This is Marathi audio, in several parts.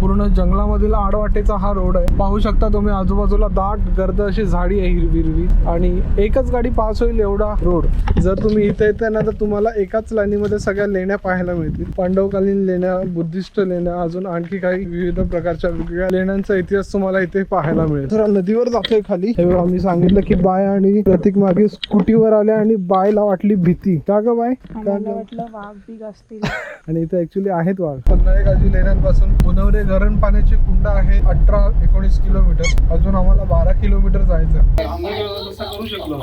पूर्ण जंगलामधील आडवाटेचा हा रोड आहे. पाहू शकता तुम्ही आजूबाजूला दाट गर्द अशी झाडी आहे हिरवी हिरवी आणि एकच गाडी पास होईल एवढा रोड. जर तुम्ही इथे येते ना तर तुम्हाला एकाच लाईनीमध्ये सगळ्या लेण्या पाहायला मिळतील. पांडवकालीन लेण्या बुद्धिस्ट लेण्या अजून आणखी काही विविध प्रकारच्या वेगवेगळ्या लेण्यांचा इतिहास तुम्हाला इथे पाहायला मिळेल. तर नदीवर जातोय खाली. हे मी सांगितलं की बाय आणि प्रतीक मागे स्कूटीवर आले आणि बायला वाटली भीती. का ग बाय? वाटलं वाघ बिग असतील. आणि इथे ऍक्च्युली आहेत वाघ. पन्हाळे गाजी लेण्यांपासून पुनवरे धरण पाण्याची कुंड आहे अठरा एकोणीस किलोमीटर. अजून आम्हाला बारा किलोमीटर जायचं. करू शकलो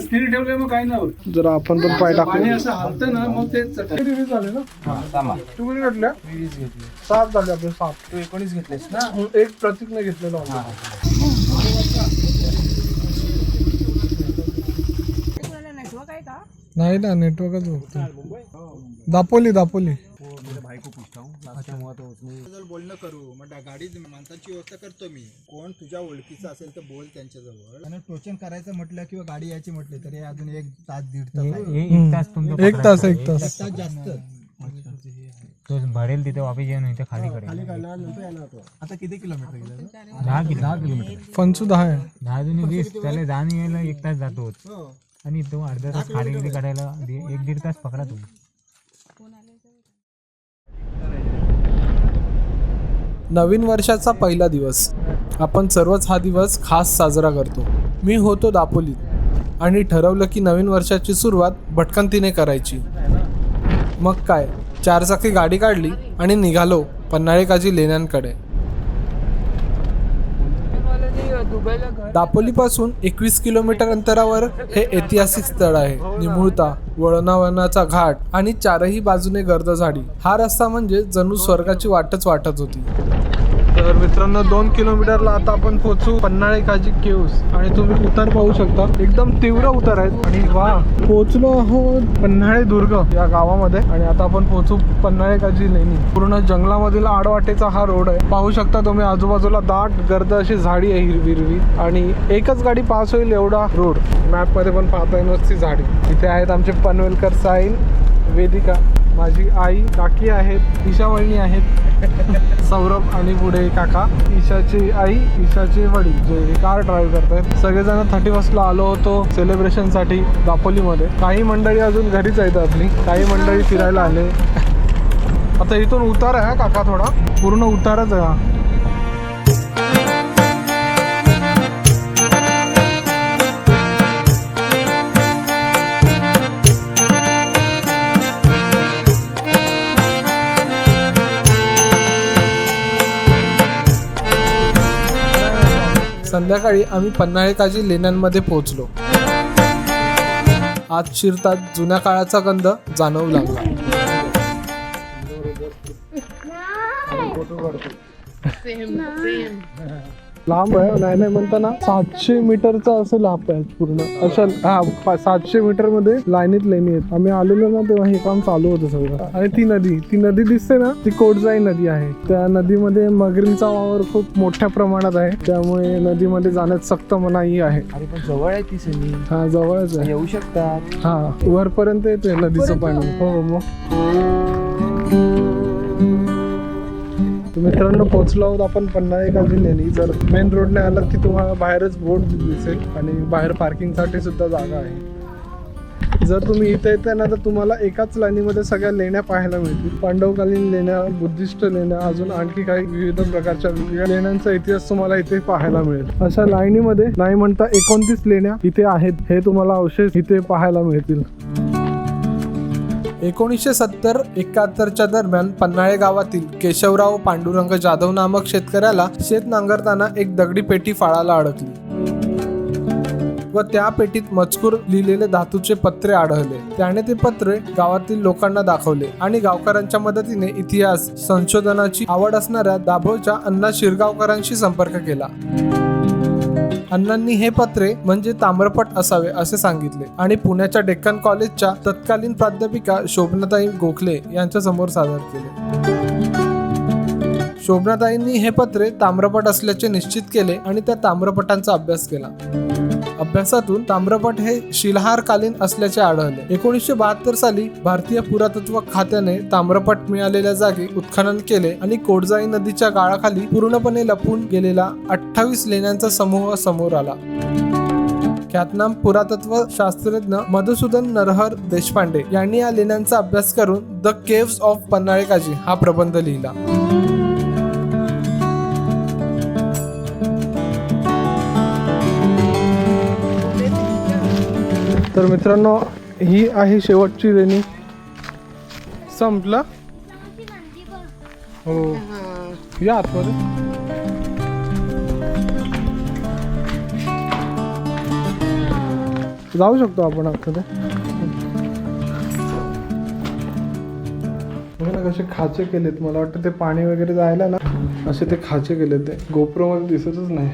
स्थिर ठेवले मग काय नाही जर आपण पण पाय पाणी टाकू असं हलतं ना मग ते चटके किती वीस झाले ना? तुम्ही घेतल्या? सात झाले आपले सात. तू एकोणीस घेतलेस ना? एक प्रतीकने घेतलेला नाही ना नेटवर्कच बघतो दापोली दापोली. बोलणं करू मग गाडी माणसांची व्यवस्था करतो मी. कोण तुझ्या ओळखीचं असेल तर बोल त्यांच्याजवळ. आणि टोचन करायचं म्हटलं किंवा गाडी यायची म्हटली तरी अजून एक तास दीड तास. एक तास एक तास तास. जास्त. तो भरेल तिथे वापस येऊन इथे खाली करेल. तो आता किती किलोमीटर गेलं दहा किलो दहा किलोमीटर. फनसू दहा आहे. दहा जुनी वीस त्याला जाण यायला एक तास जातो हो. आणि तो अर्धा तास खाली गेली काढायला एक दीड तास पकडा तुम्ही. नवीन वर्षाचा पहिला दिवस. आपण सर्वच हा दिवस खास साजरा करतो. मी होतो दापोलीत आणि ठरवलं की नवीन वर्षाची सुरुवात भटकंतीने करायची. मग काय? चारचाकी गाडी काढली आणि निघालो पन्हाळेकाजी लेण्यांकडे. दापोलीपासून एकवीस किलोमीटर अंतरावर हे ऐतिहासिक स्थळ आहे. निमुळता वळणावळणाचा घाट आणि चारही बाजूने गर्द झाडी हा रस्ता म्हणजे जणू स्वर्गाची वाटच वाटत होती. तर मित्रांनो दोन किलोमीटरला आता आपण पोहोचू पन्हाळे काजी केव्स. आणि तुम्ही उतार पाहू शकता. एकदम तीव्र उतार आहेत. आणि वा पोहोचलो आहोत पन्हाळे दुर्ग या गावामध्ये. आणि आता आपण पोहोचू पन्हाळे काजी लेणी. पूर्ण जंगलामधील आडवाटेचा हा रोड आहे. पाहू शकता तुम्ही आजूबाजूला दाट गर्द अशी झाडी आहे हिरवी हिरवी. आणि एकच गाडी पास होईल एवढा रोड. मॅपमध्ये पण पाहता येईल ती झाडी. इथे आहेत आमचे पनवेलकर साईन वेदिका. माझी आई काकी आहेत ईशा वहिनी आहेत सौरभ आणि पुढे काका. ईशाची आई ईशाचे वडील जे कार ड्राईव्ह करतात सगळेजण थर्टी फर्स्टला आलो होतो सेलिब्रेशनसाठी दापोलीमध्ये. काही मंडळी अजून घरीच आहेत आपली. काही मंडळी फिरायला आले. आता इथून उतार आहे काका थोडा. पूर्ण उतारच आहे संध्याकाळी आम्ही पन्हाळेकाजी लेण्यांमध्ये पोहोचलो. आत शिरतात जुन्या काळाचा गंध जाणवू लागला. लांब आहे नाही नाही म्हणताना सातशे मीटरचा असं लांब आहे पूर्ण. अशा हा सातशे मीटरमध्ये लाईनीत लेणी आहेत. आम्ही आलेलो ना तेव्हा हे काम चालू होतं सगळं. आणि ती नदी ती नदी दिसते ना ती कोटजाई नदी आहे. त्या नदीमध्ये मगरींचा वावर खूप मोठ्या प्रमाणात आहे. त्यामुळे नदीमध्ये जाण्यात सक्त मनाई आहे. जवळ आहे ती सनी हा जवळच आहे. येऊ शकतात. हा वरपर्यंत येते नदीचं पाणी. हो मग. तर मित्रांनो पोहोचलो आहोत आपण पन्हाळे एका लेणी जर मेन रोडने आलात की तुम्हाला बाहेरच बोर्ड दिसेल आणि बाहेर पार्किंगसाठी सुद्धा जागा आहे. जर तुम्ही इथे येते ना तर तुम्हाला एकाच लाईनीमध्ये सगळ्या लेण्या पाहायला मिळतील. पांडवकालीन लेण्या बुद्धिस्ट लेण्या अजून आणखी काही विविध प्रकारच्या वेगवेगळ्या लेण्यांचा इतिहास तुम्हाला इथे पाहायला मिळेल. अशा लाईनीमध्ये नाही म्हणता एकोणतीस लेण्या इथे आहेत हे तुम्हाला अवशेष इथे पाहायला मिळतील. एकोणीसशे सत्तर एकाहत्तरच्या दरम्यान पन्हाळे गावातील केशवराव पांडुरंग जाधव नामक शेतकऱ्याला शेत नांगरताना एक दगडी पेटी फाळाला अडकली व त्या पेटीत मजकूर लिहिलेले धातूचे पत्रे आढळले. त्याने ते पत्रे गावातील लोकांना दाखवले आणि गावकऱ्यांच्या मदतीने इतिहास संशोधनाची आवड असणाऱ्या दाभोळच्या अण्णा शिरगावकरांशी संपर्क केला. अण्णांनी हे पत्रे म्हणजे ताम्रपट असावे असे सांगितले. आणि पुण्याच्या डेक्कन कॉलेजच्या तत्कालीन प्राध्यापिका शोभनाताई गोखले यांच्या समोर सादर केले. शोभनाताईंनी हे पत्रे ताम्रपट असल्याचे निश्चित केले आणि त्या ताम्रपटांचा अभ्यास केला. अभ्यासातून ताम्रपट हे शिलहारकालीन असल्याचे आढळले. एकोणीसशे बहात्तर साली भारतीय पुरातत्व खात्याने ताम्रपट मिळालेल्या जागी उत्खनन केले आणि कोडजाई नदीच्या गाळाखाली पूर्णपणे लपून गेलेला अठ्ठावीस लेण्यांचा समूह समोर आला. ख्यातनाम पुरातत्व शास्त्रज्ञ मधुसूदन नरहर देशपांडे यांनी या लेण्यांचा अभ्यास करून द केव्स ऑफ पन्हाळेकाजी हा प्रबंध लिहिला. तर मित्रांनो ही आहे शेवटची रेणी. संपला? हो. या आतमध्ये. जाऊ शकतो आपण आतमध्ये. ना कसे खाचे केलेत. मला वाटतं ते पाणी वगैरे जायला ना असे ते खाचे केले ते. गोप्रो मध्ये दिसतच नाही.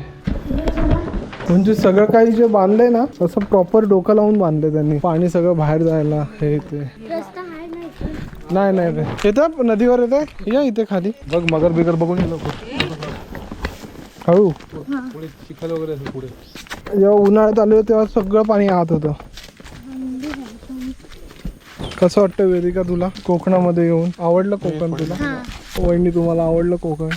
म्हणजे सगळं काही जे बांधलंय ना असं प्रॉपर डोकं लावून बांधलंय त्यांनी. पाणी सगळं बाहेर जायला हे ते. नाही? नाही नाही. रे येतं? नदीवर येते? या इथे खाली. बघ मगर बिगर बघून ये हळू. चिखल वगैरे पुढे. जेव्हा उन्हाळ्यात आलो तेव्हा सगळं पाणी आत होतं. कसं वाटतं वेदिका तुला? कोकणामध्ये येऊन. आवडलं कोकण तुला? वहिनी तुम्हाला आवडलं कोकण?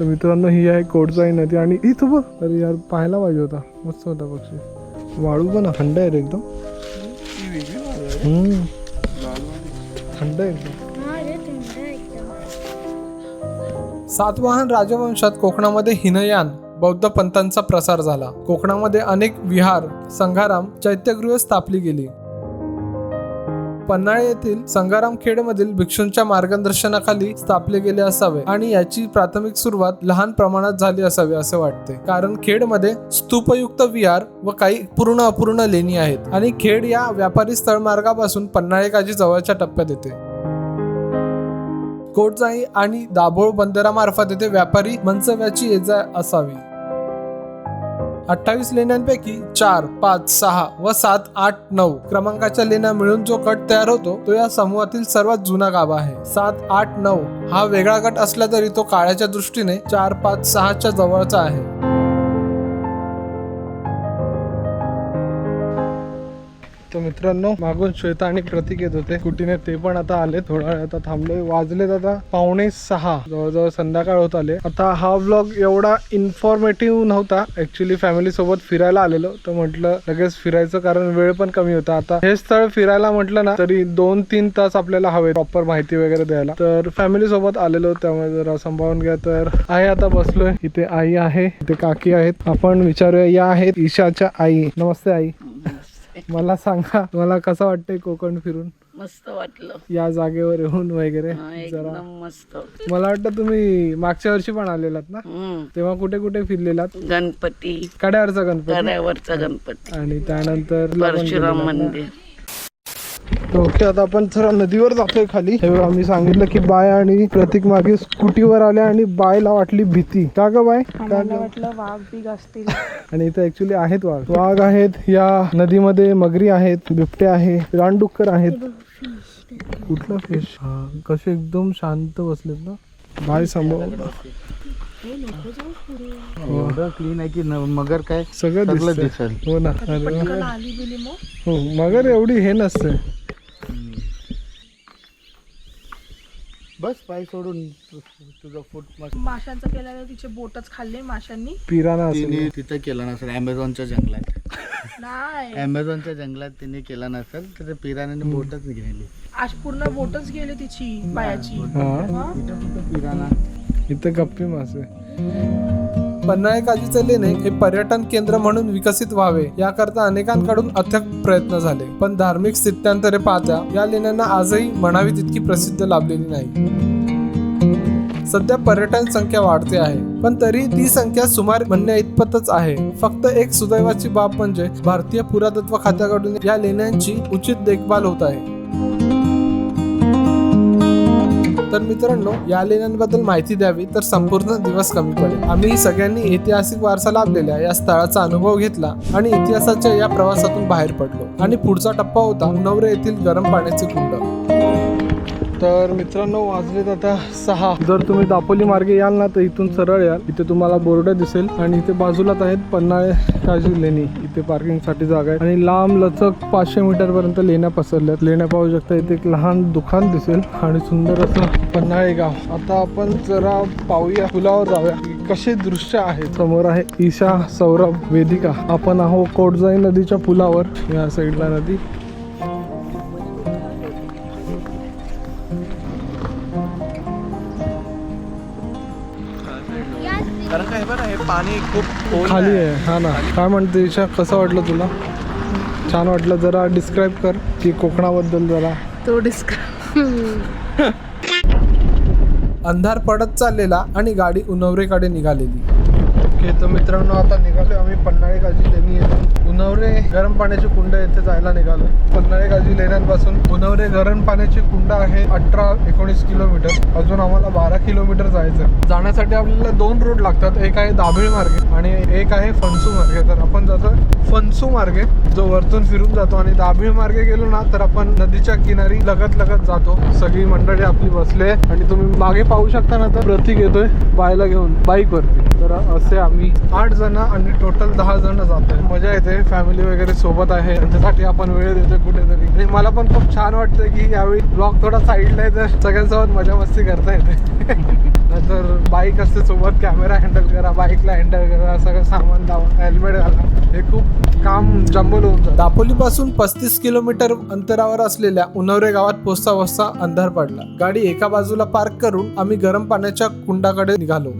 तर मित्रांनो ही आहे कोडचाई नदी आणि इथं बघ अरे यार पाहायला पाहिजे होता. मस्त होता पक्षी. वाळू पण थंड आहे रे एकदम. हम्म. थंड आहे एकदम. हा रे थंड आहे एकदम. सातवाहन राजवंशात कोकणामध्ये हिनयान बौद्ध पंथांचा प्रसार झाला. कोकणामध्ये अनेक विहार संघाराम चैत्यगृह स्थापली गेली. पन्हाळे येथील संगाराम खेडमधील भिक्षूंच्या मार्गदर्शनाखाली स्थापले गेले असावे आणि याची प्राथमिक सुरुवात लहान प्रमाणात झाली असावी असे वाटते. कारण खेडमध्ये स्तूपयुक्त विहार व काही पूर्ण अपूर्ण लेणी आहेत आणि खेड या व्यापारी स्थळमार्गापासून पन्हाळेकाजी जवळच्या टप्प्यात येते. कोटजाई आणि दाभोळ बंदरामार्फत येथे व्यापारी मनसव्याची येजा असावी. अठ्ठावीस लेण्यांपैकी चार पाच सहा व सात आठ नऊ क्रमांकाच्या लेण्या मिळून जो गट तयार होतो तो या समूहातील सर्वात जुना गाभा आहे. सात आठ नऊ हा वेगळा गट असला तरी तो काळाच्या दृष्टीने चार पाच सहाच्या जवळचा आहे. मित्रांनो मागून श्वेता आणि प्रतीक येत होते. कुटीने ते पण आता आले थोडा वेळ आता थांबले वाजलेत आता पावणे सहा. जवळजवळ संध्याकाळ होत आले. आता हा ब्लॉग एवढा इन्फॉर्मेटिव्ह नव्हता. ऍक्च्युली फॅमिली सोबत फिरायला आलेलो. तर म्हटलं लगेच फिरायचं कारण वेळ पण कमी होता. आता हे स्थळ फिरायला म्हटलं ना तरी दोन तीन तास आपल्याला हवे प्रॉपर माहिती वगैरे द्यायला. तर फॅमिली सोबत आलेलो त्यामुळे जरा सांभाळून घ्या. तर आहे आता बसलोय. इथे आई आहे इथे काकी आहेत. आपण विचारूया या आहेत ईशाच्या आई. नमस्ते आई. मला सांगा तुम्हाला कसं वाटतंय कोकण फिरून? मस्त वाटलं. या जागेवर येऊन वगैरे जरा. एकदम मस्त. मला वाटतं तुम्ही मागच्या वर्षी पण आलेलात ना? हम्म. तेव्हा कुठे कुठे फिरलेलात? गणपती. कड्यावरचा गणपती. कड्यावरचा गणपती. आणि त्यानंतर परशुराम मंदिर. ओके आता आपण जरा नदीवर जातोय खाली. हे बघा, आम्ही सांगितलं की बाय आणि प्रतीक मागे स्कूटीवर आल्या आणि बायला वाटली भीती. का ग बाय? का ग? वाघ बिग असतील. आणि इथे ऍक्च्युली आहेत वाघ. वाघ आहेत या नदीमध्ये मगरी आहेत बिबटे आहे रानडुक्कर आहेत. कुठला फिश हा कसे एकदम शांत बसलेत ना. बाय सांभाळ एवढं क्लीन आहे की न- मगर काय सगळं. दिसेल. हो ना. हो मगर एवढी हे नसते बस पाय सोडून तुझं फूट मस्त. माशांचं केल्याने तिचे बोटच खाल्ले माशांनी. पिराना तिने असेल तिथं केलं नसेल. अमेझॉनच्या जंगलात. नाही. अमेझॉनच्या जंगलात तिने केलं नसेल तर ते पिराणाने बोटच गेली आज पूर्ण बोटच गेली तिची पायाची. हा. पिराणा इथे गप्पी मासे. पन्हाळे काजीचे लेणे हे पर्यटन केंद्र म्हणून विकसित व्हावे याकरता अनेकांकडून अथक प्रयत्न झाले. पण धार्मिक स्थित्यांतरे पाहता या लेण्यांना आजही म्हणावी तितकी प्रसिद्ध लाभलेली नाही. सध्या पर्यटन संख्या वाढते आहे पण तरी ती संख्या सुमार म्हणण्या इतपतच आहे. फक्त एक सुदैवाची बाब म्हणजे भारतीय पुरातत्व खात्याकडून या लेण्यांची उचित देखभाल होत आहे. तर मित्रांनो या लेण्यांबद्दल माहिती द्यावी तर संपूर्ण दिवस कमी पडेल. आम्ही सगळ्यांनी ऐतिहासिक वारसा लाभलेल्या या स्थळाचा अनुभव घेतला आणि इतिहासाच्या या प्रवासातून बाहेर पडलो. आणि पुढचा टप्पा होता नवरे येथील गरम पाण्याचे कुंड. तर मित्रांनो वाजलेत आता सहा. जर तुम्ही दापोली मार्गे याल ना तर इथून सरळ याल. इथे तुम्हाला बोर्ड दिसेल आणि इथे बाजूलाच आहेत पन्हाळे काजू लेणी. इथे पार्किंगसाठी जागा आहे. आणि लांब लचक पाचशे मीटर पर्यंत लेण्या पसरल्यात. लेण्या पाहू शकता इथे एक लहान दुकान दिसेल आणि सुंदर असं पन्हाळे गाव. आता आपण जरा पाहूया पुलावर जाऊया. कसे दृश्य आहे? समोर आहे ईशा सौरभ वेदिका. आपण आहो कोटजाई नदीच्या पुलावर. या साईडला नदी. हे पाणी खूप खाली आहे. हा ना. काय म्हणते ईशा कसं वाटलं तुला? छान वाटलं. जरा डिस्क्राईब कर की कोकणाबद्दल जरा. तो डिस्क अंधार पडत चाललेला आणि गाडी उनवरेकडे निघालेली. ओके तर मित्रांनो आता निघालो आम्ही पन्हाळे गाजी लेणी येथून गरम पाण्याची कुंड येथे जायला निघालो पन्हाळे गाजी लेण्यांपासून पुनवरे गरम पाण्याची कुंड आहे अठरा एकोणीस किलोमीटर. अजून आम्हाला बारा किलोमीटर जायचं जाण्यासाठी आपल्याला दोन रूट लागतात. एक आहे दाभिळ मार्गे आणि एक आहे फणसू मार्गे. तर आपण जातो फणसू मार्गे. जो वरतून फिरून जातो आणि दाभिळ मार्गे गेलो ना तर आपण नदीच्या किनारी लगत लगत जातो. सगळी मंडळी आपली बसले आणि तुम्ही मागे पाहू शकता ना तर प्रतीक येतोय बायला घेऊन बाईक वरती. तर असे आम्ही आठ जण आणि टोटल दहा जण जातोय. मजा येते. फॅमिली वगैरे सोबत आहे. त्यांच्यासाठी आपण वेळ देतो कुठेतरी. आणि मला पण खूप छान वाटतं की यावेळी ब्लॉग थोडा साईडला आहे तर सगळ्यांसोबत मजा मस्ती करता येते. नंतर बाईक असते सोबत कॅमेरा हँडल करा बाईकला हँडल करा सगळं सामान लावा हेल्मेट घाला. हे खूप काम जंबल होऊन जातं. दापोली पासून पस्तीस किलोमीटर अंतरावर असलेल्या उन्हवरे गावात पोचता पोचता अंधार पडला. गाडी एका बाजूला पार्क करून आम्ही गरम पाण्याच्या कुंडाकडे निघालो.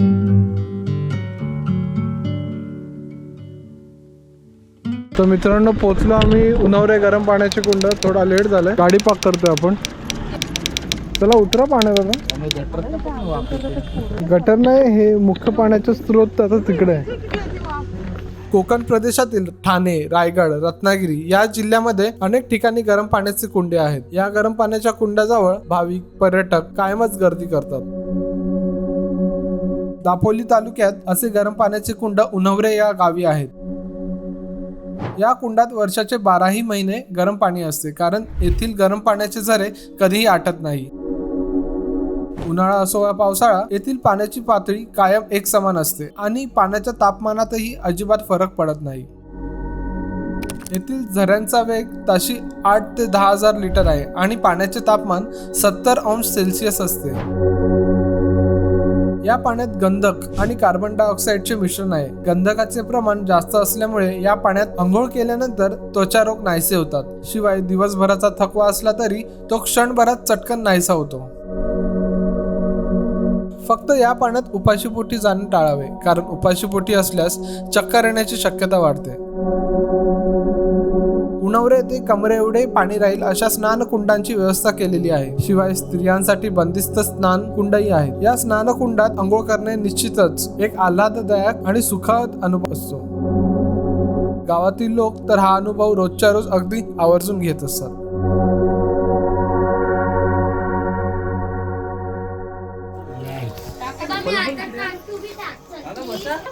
तर मित्रांनो पोचलो आम्ही उन्हावरे गरम पाण्याचे कुंड. थोडा लेट झालाय. गाडी पाक करतोय आपण. चला उतरा पाण्यात आता. गटर नाही हे मुख्य पाण्याचे स्रोत आता तिकडे आहे. कोकण प्रदेशातील ठाणे रायगड रत्नागिरी या जिल्ह्यामध्ये अनेक ठिकाणी गरम पाण्याचे कुंडे आहेत. या गरम पाण्याच्या कुंडाजवळ भाविक पर्यटक कायमच गर्दी करतात. दापोली तालुक्यात असे गरम पाण्याचे कुंड उन्हवरे या गावी आहेत. या कुंडात वर्षाचे बाराही महिने गरम पाणी असते कारण येथील गरम पाण्याचे झरे कधीही आटत नाही. उन्हाळा असो वा पावसाळा येथील पाण्याची पातळी कायम एक समान असते आणि पाण्याच्या तापमानातही अजिबात फरक पडत नाही. येथील झऱ्यांचा वेग ताशी आठ ते दहा हजार लिटर आहे आणि पाण्याचे तापमान सत्तर अंश सेल्सिअस असते. या पाण्यात गंधक आणि कार्बन डायऑक्साईडचे मिश्रण आहे. गंधकाचे प्रमाण जास्त असल्यामुळे या पाण्यात आंघोळ केल्यानंतर त्वचा रोग नाहीसे होतात. शिवाय दिवसभराचा थकवा असला तरी तो क्षणभरात चटकन नाहीसा होतो. फक्त या पाण्यात उपाशीपोटी जाणे टाळावे कारण उपाशीपोटी असल्यास चक्कर येण्याची शक्यता वाढते. उन्हवरे ते कमरे एवढे पाणी राहील अशा स्नान कुंडांची व्यवस्था केलेली आहे. शिवाय स्त्रियांसाठी बंदिस्त स्नान कुंडही आहेत. या स्नान कुंडात आंघोळ करणे निश्चितच एक आल्हाददायक आणि सुखद अनुभव असतो. गावातील लोक तर हा अनुभव रोजच्या रोज अगदी आवर्जून घेत असतात.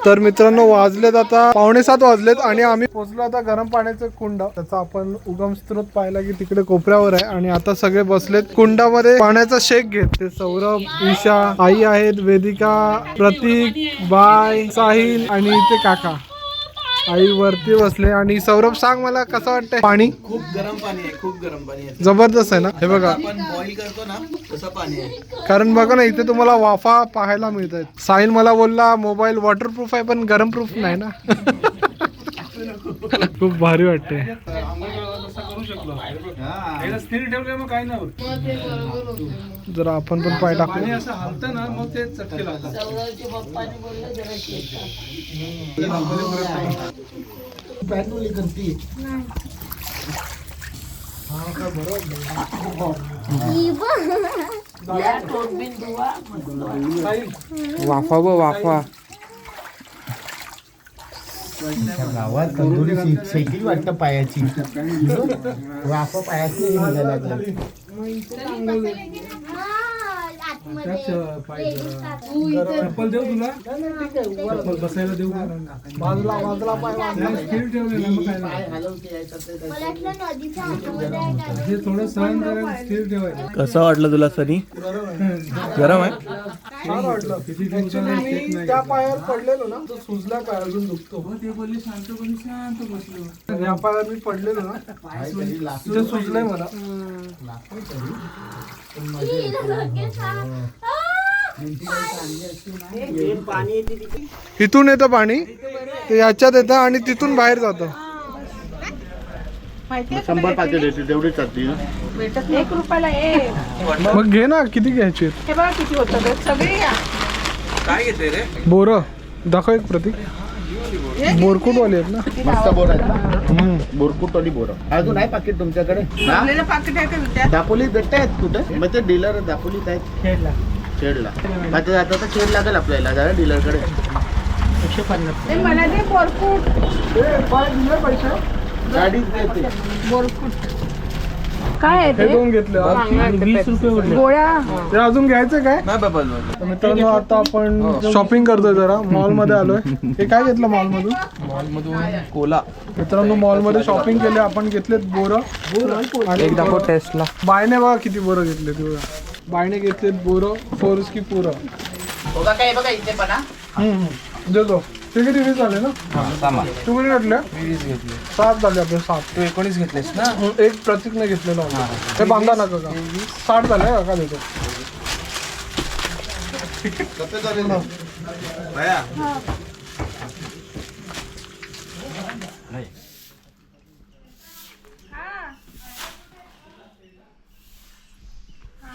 तर मित्रांनो वाजलेत आता पावणे सात वाजलेत आणि आम्ही पोहोचलो आता गरम पाण्याचं कुंड. त्याचा आपण उगम स्त्रोत पाहिला की तिकडे कोपऱ्यावर आहे आणि आता सगळे बसलेत कुंडामध्ये. पाण्याचा शेक घेत ते सौरभ ईशा आई आहेत वेदिका प्रतीक बाय साहिल आणि इथे काका. आई वरती बसले आणि सौरभ सांग मला कसं वाटतंय? पाणी? खूप गरम पाणी आहे खूप गरम पाणी आहे. जबरदस्त आहे ना? हे बघा. आपण बॉईल करतो ना तसं पाणी आहे. कारण बघा ना इथे तुम्हाला वाफा पाहायला मिळत आहेत साहिल मला बोलला मोबाईल वॉटरप्रूफ आहे पण गरम प्रूफ नाही ना. खूप भारी वाटते जरा आपण पण पाय टाकू. वाफा ब वाफा. गावात तंदुरी शेकली वाटतं पायाची. वाफ पायाची निघायला लागला. चप्पल देऊ तुला? चप्पल बसायला देऊ का बाजूला बाजूला पाय बाजूला स्थिर ठेवलेलं मग काय नाही. मला वाटलं नदीच्या आतमध्ये आहे का थोडं सहन करायला स्थिर ठेवायचं. कसं वाटलं तुला सनी? गरम आहे? छान वाटलं त्या पायावर पडलेलो ना तो सुजला पाय अजून दुखतो. ते बोलली शांत शांत बसलो. या पायावर मी पडलेलो ना तिथे सुजलंय मला. इथून येतं पाणी ते याच्यात येतं आणि तिथून बाहेर जातं. शंभर पाकिट येते तेवढीच जाते एक रुपयाला एक. मग घे ना किती घ्यायची? हे बघा किती होतं ते. सगळे घ्या. बोर. दाखव एक प्रतीक. बोरकुट वाले आहेत ना? मस्त बोर आहे बोरकुट वाली बोर. अजून आहे पाकिट तुमच्याकडे? हा? आपल्याला पाकिट आहे का विद्या दापोली भेटत आहेत कुठे? मग ते डीलर दापोलीत आहेत. खेडला. खेडला. आता आता तर खेड लागेल आपल्याला जरा डीलरकडे ते मला ते बोरकुट. गाडीच देते. बोरकुट. काय आहे हे ते? दोन घेतले. वीस रुपये गोळ्या? ते अजून घ्यायचं काय? तर मित्रांनो आता आपण शॉपिंग करतोय जरा. मॉलमध्ये आलोय. हे काय घेतलं मॉल मधून मॉल मधून कोला. मित्रांनो मॉलमध्ये शॉपिंग केले. आपण घेतलेत बोर. आणि एक दाखव टेस्टला बायने बघा किती बोरं घेतले बघा. बायने घेतलेत बोरं फोर की पुरं काय बघा इथे पण देतो. ते किती वीस झाले ना? तू किती घेतले. सात झाले आपले सात. तू एकोणीस घेतलेस ना? एक प्रतीकने घेतलेलं होतं. ते बांधा नका का साठ झाले का का देतो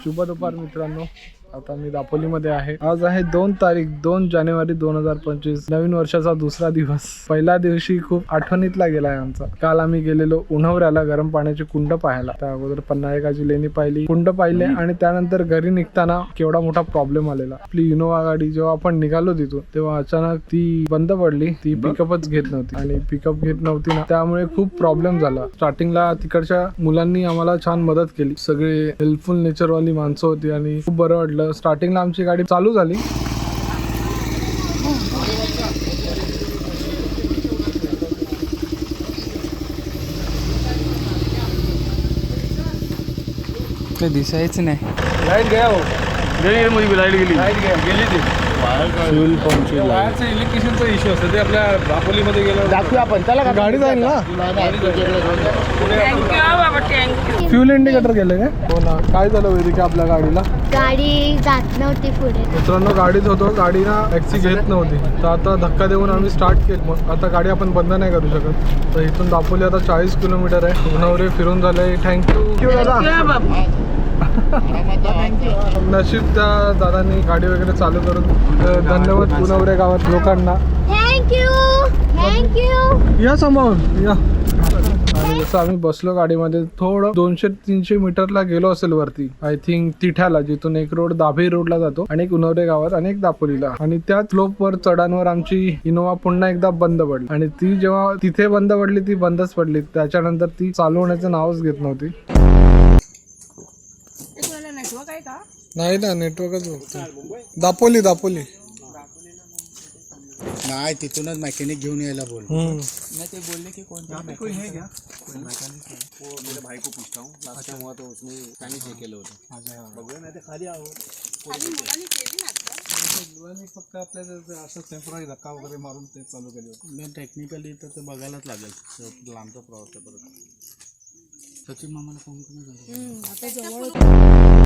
शुभ दुपार मित्रांनो. आता मी दापोलीमध्ये आहे. आज आहे दोन तारीख दोन जानेवारी दोन हजार पंचवीस. नवीन वर्षाचा दुसरा दिवस. पहिल्या दिवशी खूप आठवणीतला गेलाय आमचा. काल आम्ही गेलेलो उन्हवऱ्याला गरम पाण्याची कुंड पाहायला. त्या अगोदर पन्नायकाची लेणी पाहिली. कुंड पाहिले आणि त्यानंतर घरी निघताना केवढा मोठा प्रॉब्लेम आलेला. आपली इनोवा गाडी जेव्हा आपण निघालो तिथून तेव्हा अचानक ती बंद पडली. ती पिकअपच घेत नव्हती. आणि पिकअप घेत नव्हती ना त्यामुळे खूप प्रॉब्लेम झाला. स्टार्टिंगला तिकडच्या मुलांनी आम्हाला छान मदत केली. सगळे हेल्पफुल नेचरवाली माणसं होती आणि खूप बरं वाटलं. स्टार्टिंगला आमची गाडी चालू झाली. दिसायचं नाही. लाइट गया हो. गेली लाइट गेली. लाइट गया गेली ती. फ्यूल पंपची इलेक्ट्रिशियनचा इश्यू असतो. ते आपल्या दापोलीमध्ये गेलं दाखवू आपण. त्याला का गाडी जाईल ना? फ्युल इंडिकेटर गेले काय हो ना. काय झालं वैदिक आपल्या गाडीला? गाडी जात नव्हती पुढे. मित्रांनो गाडीत होतो. गाडी ना टॅक्सी घेत नव्हती. तर आता धक्का देऊन आम्ही स्टार्ट केली. मग आता गाडी आपण बंद नाही करू शकत. तर इथून दापोली आता चाळीस किलोमीटर आहे. उन्हावरे फिरून झाले थँक्यू दादा नशीब त्या दादांनी गाडी वगैरे चालू करून धन्यवाद पुनवरे गावात लोकांना. या समोर या. जसं आम्ही बसलो गाडीमध्ये थोडं दोनशे तीनशे मीटरला गेलो असेल वरती. आय थिंक तिठ्याला जिथून एक रोड दाभे रोडला जातो आणि एक उनवरे गावात आणि एक दापोलीला. आणि त्या स्लोप वर चढांवर आमची इनोवा पुन्हा एकदा बंद पडली. आणि ती जेव्हा तिथे बंद पडली ती बंदच पडली. त्याच्यानंतर ती चालू होण्याचं नावच घेत नव्हती. नेटवर्क आहे का? नाही ना नेटवर्कच बघतो दापोली दापोली. नाही तिथूनच मेकॅनिक घेऊन यायला बोल. हम्म. फक्त आपल्याला असं टेंपररी धक्का वगैरे मारून ते चालू केले होते। टेक्निकली तर ते बघायलाच लागेल लांबचा प्रवास आहे परत सचिन मामाला फोन करून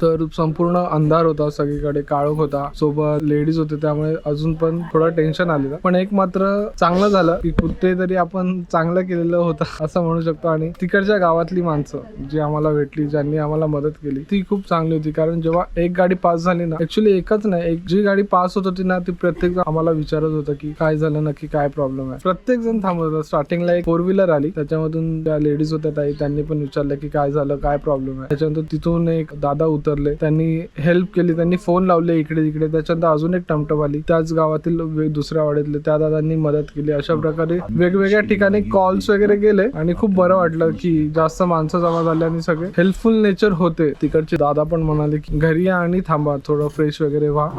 तर संपूर्ण अंधार होता सगळीकडे काळोख होता. सोबत लेडीज होते त्यामुळे अजून पण थोडं टेन्शन आलेलं. पण एक मात्र चांगलं झालं की कुठेतरी आपण चांगलं केलेलं होतं असं म्हणू शकतो. आणि तिकडच्या गावातली माणसं जी आम्हाला भेटली ज्यांनी आम्हाला मदत केली ती खूप चांगली होती. कारण जेव्हा एक गाडी पास झाली ना ऍक्च्युली एकच नाही एक जी गाडी पास होत होती ना ती प्रत्येक जण आम्हाला विचारत होतं की काय झालं नक्की काय प्रॉब्लेम आहे. प्रत्येक जण थांबत होता. स्टार्टिंगला एक फोर व्हीलर आली. त्याच्यामधून ज्या लेडीज होत्या ताई त्यांनी पण विचारलं विचारलं की काय झालं काय प्रॉब्लेम आहे. त्याच्यानंतर तिथून एक दादा उतरले. त्यांनी हेल्प केली. त्यांनी फोन लावले इकडे तिकडे. त्याच्यानंतर अजून एक टमटम आली. त्याच गावातील दुसऱ्या वाड्यातले त्या दादांनी मदत केली. अशा प्रकारे वेगवेगळ्या ठिकाणी कॉल्स वगैरे गेले आणि खूप बरं वाटलं की जास्त माणसं जमा झाले आणि सगळे हेल्पफुल नेचर होते. तिकडचे दादा पण म्हणाले की घरी या आणि थांबा. थोडं फ्रेश वगैरे व्हा.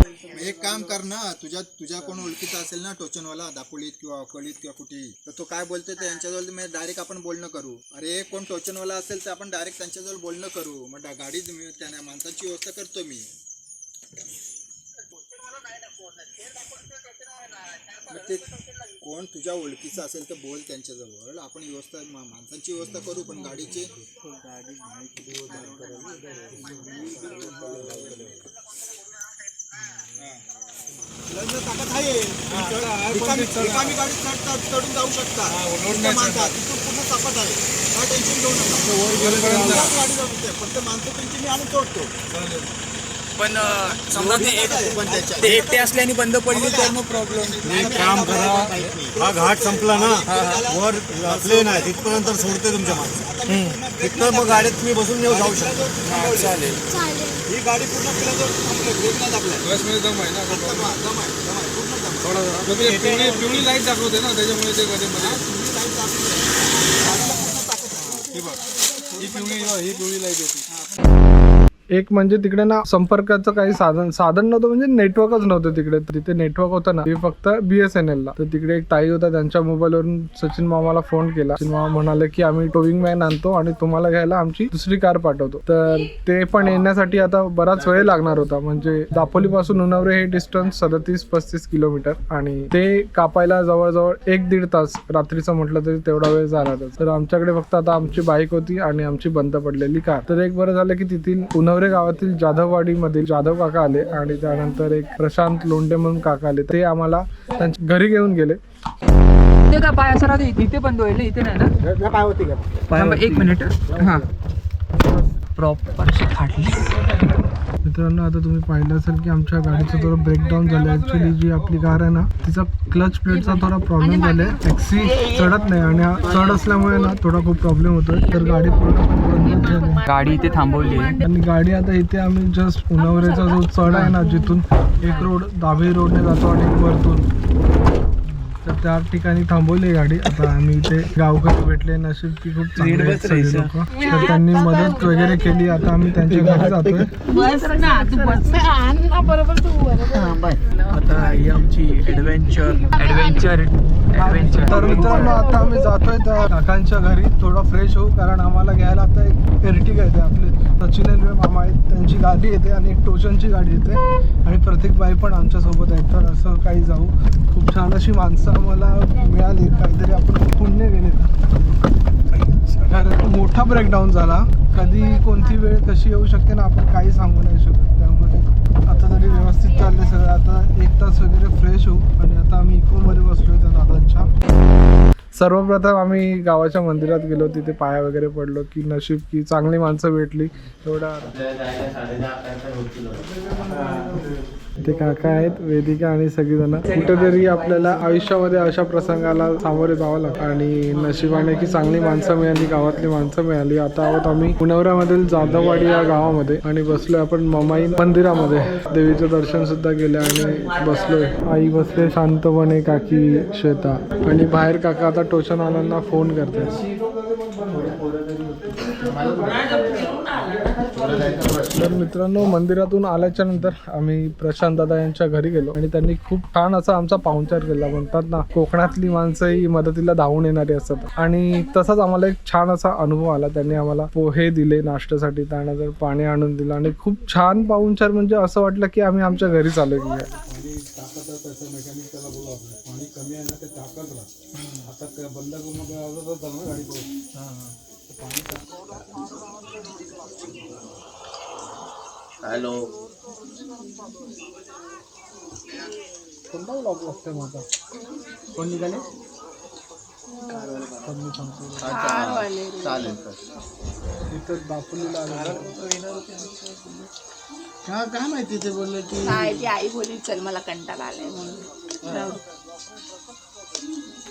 म्हणजे एक काम कर ना तुझ्या तुझ्या कोण ओळखीचा असेल ना टोचनवाला दापोलीत किंवा अकोलीत किंवा कुठेही तर तो काय बोलते ते यांच्याजवळ डायरेक्ट आपण बोलणं करू. अरे कोण टोचनवाला असेल तर आपण डायरेक्ट त्यांच्याजवळ बोलणं करू. मग डा- गाडीत त्या माणसाची व्यवस्था करतो मी. ते कोण तुझ्या ओळखीचं असेल तर बोल त्यांच्याजवळ. आपण व्यवस्था माणसांची व्यवस्था करू पण गाडीची. गाडी ताकद आहे रिकामी रिकामी गाडी चढ- चढ- चढून जाऊ शकता फक्त माणसं तिथून पूर्ण ताकद आहे काय टेन्शन घेऊ नका लाख गाडी जाऊ शकते. फक्त माणसं तुमची मी आणून सोडतो पण समजा ते एकटे असल्याने बंद पडली तर मग प्रॉब्लेम एक काम करा. हा घाट संपला ना. वर प्लेन आहे तिथपर्यंत सोडते तुमच्या माणसं तिथं मग गाडीत तुम्ही बसून येऊ जाऊ शकता. चालेल. ही गाडी पूर्ण केल्यावर थांबलं ब्रेक नाही दाबलाय बसमध्ये दम आहे ना? दम आहे, दम आहे, दम आहे, पूर्ण दम आहे. थोडा जरा. पिवळी पिवळी पिवळी लाइट दाखवते ना त्याच्यामुळे ते मध्ये. मध्ये तुम्ही लाइट आहे. ही बघ. ही पिवळी ही पिवळी लाइट येते. एक म्हणजे तिकडे ना संपर्काचं काही साधन साधन नव्हतं म्हणजे नेटवर्कच नव्हतं तिकडे. तिथे नेटवर्क होतं ना. ते फक्त बीएसएनएल ला. तर तिकडे एक ताई होता त्यांच्या मोबाईलवरून सचिन मामाला फोन केला. सचिन मामा म्हणाले की आम्ही टोविंग मॅन आणतो आणि तुम्हाला घ्यायला आमची दुसरी कार पाठवतो. तर ते पण येण्यासाठी आता बराच वेळ लागणार होता. म्हणजे दापोली पासून उन्हावरे हे डिस्टन्स सदतीस पस्तीस किलोमीटर आणि ते कापायला जवळजवळ एक दीड तास रात्रीचं म्हटलं तरी तेवढा वेळ जाणारच. तर आमच्याकडे फक्त आता आमची बाईक होती आणि आमची बंद पडलेली कार तर एक बरं झालं की तिथील उन्हावरे गावातील जाधववाडी मधील जाधव काका आले आणि त्यानंतर एक प्रशांत लोंढे म्हणून काका आले. ते आम्हाला त्यांच्या घरी घेऊन गेले. ते का पाय असं राहते? इथे बंद होईल इथे नाही ना? थांबा, एक मिनिट. हा. प्रॉपर फाटली. मित्रांनो आता तुम्ही पाहिलं असेल की आमच्या गाडीचं थोडं ब्रेकडाऊन झालं ऍक्च्युली जी आपली कार आहे ना तिचा क्लच प्लेटचा थोडा प्रॉब्लेम झालाय. टॅक्सी चढत नाही आणि हा चढ असल्यामुळे ना थोडा खूप प्रॉब्लेम होतोय. तर गाडी झाली गाडी इथे थांबवली आहे. आणि गाडी आता इथे आम्ही जस्ट उन्हावरेचा जो चढ आहे ना जिथून एक रोड दाभे रोडने जातो आणि एक वरतून. तर त्या ठिकाणी थांबवली गाडी. आता आम्ही इथे गावकरी भेटले नशीब की खूप चांगले आहेत सगळे लोक. तर त्यांनी मदत वगैरे केली. आता आम्ही त्यांच्या घरी जातोय. आता ही आमची ऍडव्हेंचर ऍडव्हेंचर ऍडव्हेंचर तर मित्रांनो आता आम्ही जातोय त्या काकांच्या घरी. थोडं फ्रेश होऊ कारण आम्हाला घ्यायला आता एक एर्टिगा येते आपले. सचिन रेल्वे मामा आहेत. त्यांची गाडी येते आणि एक टोचनची गाडी येते. आणि प्रत्येक बाई पण आमच्यासोबत आहेत. तर असं काही जाऊ. खूप छान अशी माणसं आम्हाला मिळाली काहीतरी आपण पुण्य गेले कारण मोठा ब्रेकडाऊन झाला. कधी कोणती वेळ कशी येऊ शकते ना आपण काही सांगू नाही शकत. त्यामुळे आता तरी व्यवस्थित चालले सगळं. आता एक तास वगैरे फ्रेश होऊ. आणि आता आम्ही इकोमध्ये बसलो त्या दादांच्या. सर्वप्रथम आम्ही गावाच्या मंदिरात गेलो तिथे पाया वगैरे पडलो की नशीब की चांगली माणसं भेटली. एवढा ते काका आहेत वेदिका आणि सगळीजण. कुठेतरी आपल्याला आयुष्यामध्ये अशा प्रसंगाला सामोरे जावं लागतं आणि नशिबाने की चांगली माणसं मिळाली गावातली माणसं मिळाली. आता आहोत आम्ही पुनवऱ्यामधील जाधववाडी या गावामध्ये आणि बसलो आपण ममाई मंदिरामध्ये. देवीचं दर्शन सुद्धा केलं आणि बसलोय. आई बसले शांतपणे काकी श्वेता आणि बाहेर काका आता टोचनवाल्यांना फोन करते. तर मित्रांनो मंदिरातून आल्याच्यानंतर आम्ही प्रशांत दादा यांच्या घरी गेलो आणि त्यांनी खूप छान असा आमचा पाहुणचार केला. म्हणतात ना कोकणातली माणसंही मदतीला धावून येणारी असतात. आणि तसाच आम्हाला एक छान असा अनुभव आला. त्यांनी आम्हाला पोहे दिले नाश्त्यासाठी त्यानंतर पाणी आणून दिलं आणि खूप छान पाहुणचार. म्हणजे असं वाटलं की आम्ही आमच्या घरी चालू की काय. पाणी टाकत त्याचं मेकॅनिक त्याला बोलावं पाणी कमी आहे ना ते टाकत राहा आता ते बंद करून मग अर्धा तास झाला ना गाडी पळून हॅलो। कोणता ब्लॉग लागतोय माझा कोण निघाले चालेल सर इथं दापोलीला आलो का काय माहिती ते बोलले की ती आई बोली चल मला कंटाळा आलाय म्हणून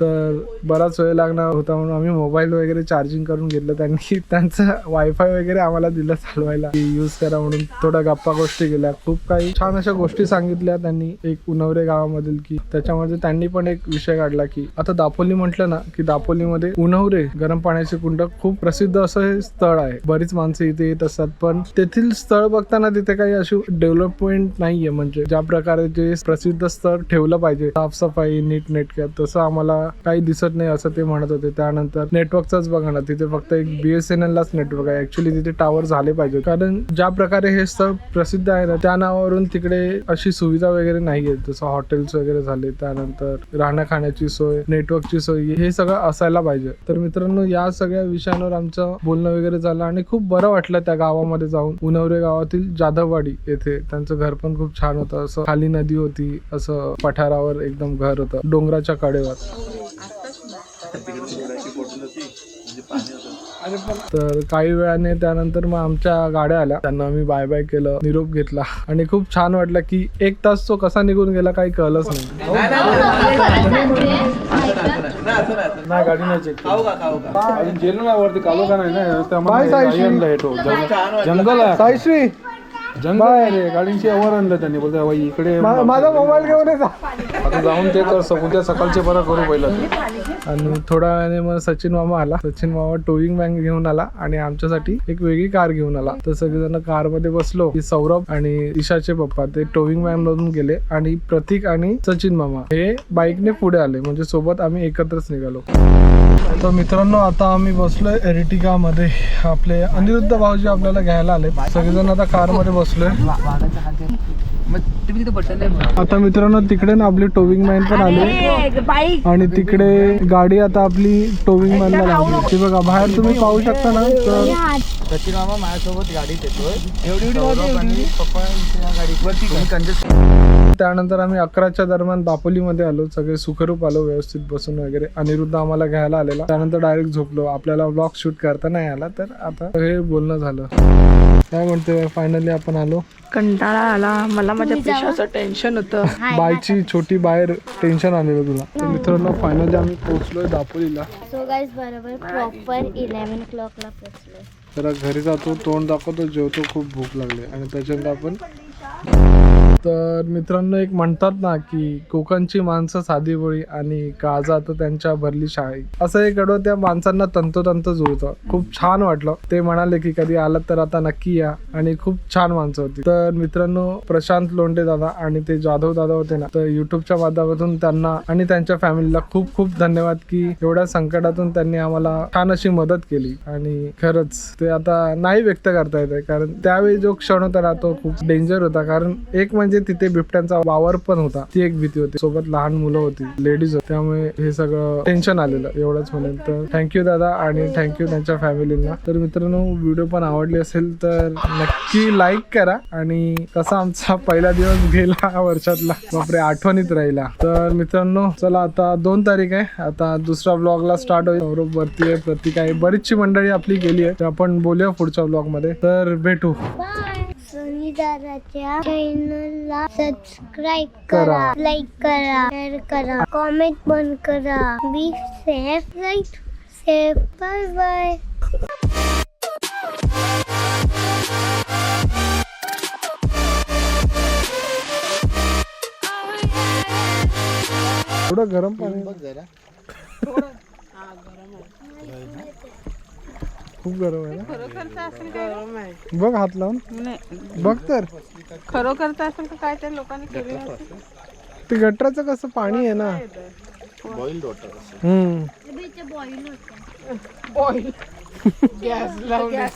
तर बराच वेळ लागणार होता म्हणून आम्ही मोबाईल वगैरे चार्जिंग करून घेतलं त्यांनी. त्यांचं वायफाय वगैरे आम्हाला दिलं चालवायला. यूज करा म्हणून थोड्या गप्पा गोष्टी केल्या. खूप काही छान अशा गोष्टी सांगितल्या त्यांनी. एक उनवरे गावामधील की त्याच्यामध्ये त्यांनी पण एक विषय काढला की आता दापोली म्हटलं ना की दापोलीमध्ये उन्हवरे गरम पाण्याचे कुंड खूप प्रसिद्ध असं हे स्थळ आहे. बरीच माणसं इथे येत असतात पण तेथील स्थळ बघताना तिथे काही अशी डेव्हलपमेंट नाहीये. म्हणजे ज्या प्रकारे जे प्रसिद्ध स्थळ ठेवलं पाहिजे साफसफाई नीट नेटक्यात तसं आम्हाला काही दिसत नाही असं ते म्हणत होते. त्यानंतर नेटवर्कचाच बघा ना तिथे फक्त एक बीएसएनएल लाच नेटवर्क आहे. ऍक्च्युली तिथे टावर झाले पाहिजे कारण ज्या प्रकारे हे स्थळ प्रसिद्ध आहे ना त्या नावावरून तिकडे अशी सुविधा वगैरे नाहीये जसं हॉटेल्स वगैरे झाले त्यानंतर राहण्या खाण्याची सोय नेटवर्कची सोय हे सगळं असायला पाहिजे. तर मित्रांनो या सगळ्या विषयांवर आमचं बोलणं वगैरे झालं आणि खूप बरं वाटलं त्या गावामध्ये जाऊन. उनवरे गावातील जाधववाडी येथे त्यांचं घर पण खूप छान होतं. असं खाली नदी होती असं पठारावर एकदम घर होतं. डोंगराच्या कडेवर. तर काही वेळाने त्यानंतर मग आमच्या गाड्या आल्या. त्यांना आम्ही बाय बाय केलं निरोप घेतला. आणि खूप छान वाटलं की एक तास तो कसा निघून गेला काही कळलंच नाही. गाडी नाही केली. वरती का नाही ना जंगल आहे. साईश्री जंगल आहे अवर आणलं त्यांनी. बोलते बाई इकडे मा- माझा मोबाईल घेऊन येता आता जाऊन ते कर स- उद्या सकाळचे बरं करू पहिलं. आणि थोड्या वेळाने मग सचिन मामा आला. सचिन मामा टोईंग बँक घेऊन आला आणि आमच्यासाठी एक वेगळी कार घेऊन आला. तर सगळेजण कारमध्ये बसलो. की सौरभ आणि ईशाचे पप्पा ते टोईंग बँक मधून गेले आणि प्रतीक आणि सचिन मामा हे बाईकने पुढे आले. म्हणजे सोबत आम्ही एकत्रच निघालो. तर मित्रांनो आता आम्ही बसलोय एरिटिका मध्ये आपले अनिरुद्ध भाऊजी आपल्याला घ्यायला आले सगळेजण आता कारमध्ये बसलोय. आहे. आता मित्रांनो तिकडे ना आपली टोविंग मॅन पण आले आणि तिकडे गाडी आता आपली टोविंग मॅनला लागली. ती बघा बाहेर तुम्ही पाहू शकता ना तर सचिन मामा माझ्यासोबत गाडीत येतोय. आणि पप्पा त्यांच्या त्यानंतर आम्ही अकराच्या दरम्यान दापोलीमध्ये आलो. सगळे सुखरूप आलो व्यवस्थित बसून वगैरे. अनिरुद्ध आम्हाला घ्यायला आलेला. त्यानंतर डायरेक्ट झोपलो. आपल्याला ब्लॉग शूट करता नाही आला तर आता हे बोलणं झालं. काय म्हणते फायनली आपण आलो. कंटाळा आला. मला माझ्या पेशाचं टेन्शन होतं. बायची छोटी बाहेर टेन्शन आलेलं तुला. तर मित्रांनो फायनली आम्ही पोहोचलोय दापोलीला. सो गाईज बरोबर प्रॉपर इलेव्हन क्लॉकला पोचलो जरा घरी जातो तोंड दाखवतो जेवतो खूप भूक लागली. आणि त्याच्यानंतर आपण तर मित्रांनो एक म्हणतात ना की कोकणची माणसं साधी बोळी आणि काळजा तर त्यांच्या भरली शाळी. असं एक कडवं त्या माणसांना तंतोतंत जुळतं. खूप छान वाटलं. ते म्हणाले की कधी आलात तर आता नक्की या आणि खूप छान माणसं होती. तर मित्रांनो प्रशांत लोंडे दादा आणि ते जाधव दादा होते ना तर युट्यूबच्या माध्यमातून त्यांना आणि त्यांच्या फॅमिलीला खूप खूप धन्यवाद की एवढ्या संकटातून त्यांनी आम्हाला छान अशी मदत केली. आणि खरंच ते आता नाही व्यक्त करता येत आहे कारण त्यावेळी जो क्षण होता ना तो खूप डेंजर होता. कारण एक म्हणजे म्हणजे तिथे बिबट्यांचा वावर पण होता. ती एक भीती होती. सोबत लहान मुलं होती. लेडीज होती. त्यामुळे हे सगळं टेन्शन आलेलं. एवढंच म्हणेल तर थँक्यू दादा आणि थँक्यू त्यांच्या फॅमिलीला तर मित्रांनो व्हिडिओ पण आवडली असेल तर नक्की लाईक करा. आणि कसा आमचा पहिला दिवस गेला वर्षातला. बापरे आठवणीत राहिला. तर मित्रांनो चला आता दोन तारीख आहे. आता दुसरा ब्लॉगला स्टार्ट होईल. सौरभ वरती आहे. प्रतीक आहे. बरीचशी मंडळी आपली गेली आहे. तर आपण बोलूया पुढच्या ब्लॉगमध्ये. तर भेटू. बाय दादाच्या चॅनलला सबस्क्राईब करा. करा लाईक करा शेअर करा कॉमेंट पण करा। Be safe ride safe bye bye थोडं गरम पाणी बघ जरा खूप गरम आहे ना? बघ हात लावून. बघ तर. खरोखर तर असेल तर काय त्या लोकांनी केलं ते गटराचं कसं पाणी आहे ना? Boil water hmm. बॉईल होतं.